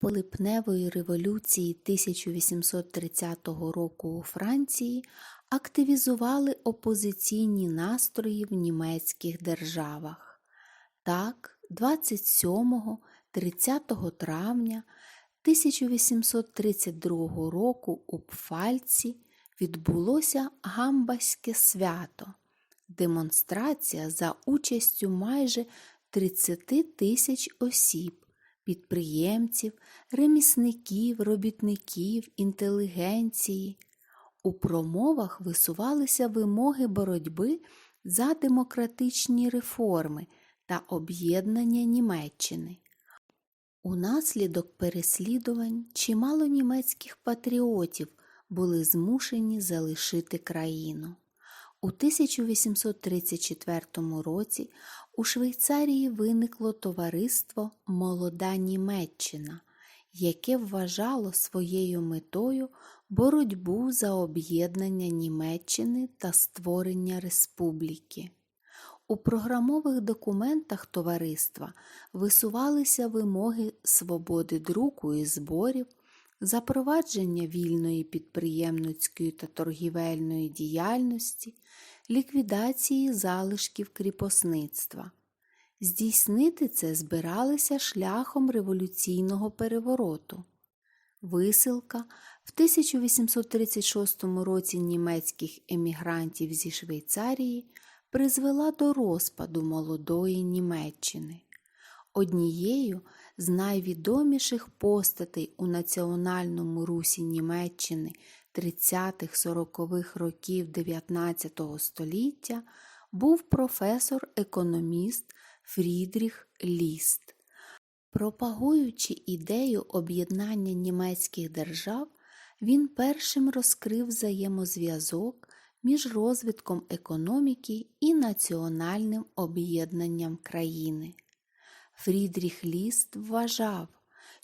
Полипневої революції 1830 року у Франції активізували опозиційні настрої в німецьких державах. Так, 27-30 травня 1832 року у Пфальці відбулося Гамбаське свято – демонстрація за участю майже 30 тисяч осіб, підприємців, ремісників, робітників, інтелігенції. У промовах висувалися вимоги боротьби за демократичні реформи та об'єднання Німеччини. Унаслідок переслідувань чимало німецьких патріотів були змушені залишити країну. У 1834 році у Швейцарії виникло товариство Молода Німеччина, яке вважало своєю метою боротьбу за об'єднання Німеччини та створення республіки. У програмових документах товариства висувалися вимоги свободи друку і зборів, запровадження вільної підприємницької та торгівельної діяльності, ліквідації залишків кріпосництва. Здійснити це збиралися шляхом революційного перевороту. Висилка в 1836 році німецьких емігрантів зі Швейцарії призвела до розпаду молодої Німеччини. Однією з найвідоміших постатей у національному русі Німеччини 30-40-х років 19 століття був професор-економіст Фрідріх Ліст. Пропагуючи ідею об'єднання німецьких держав, він першим розкрив взаємозв'язок між розвитком економіки і національним об'єднанням країни. Фрідріх Ліст вважав,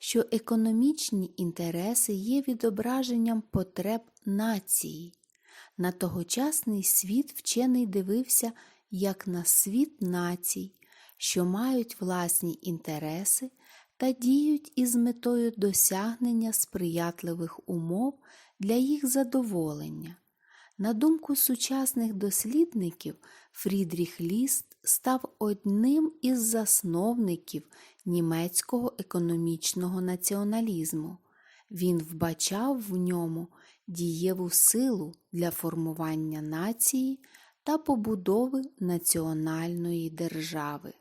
що економічні інтереси є відображенням потреб нації. На тогочасний світ вчений дивився як на світ націй, що мають власні інтереси та діють із метою досягнення сприятливих умов для їх задоволення. На думку сучасних дослідників, Фрідріх Ліст став одним із засновників німецького економічного націоналізму. Він вбачав в ньому дієву силу для формування нації та побудови національної держави.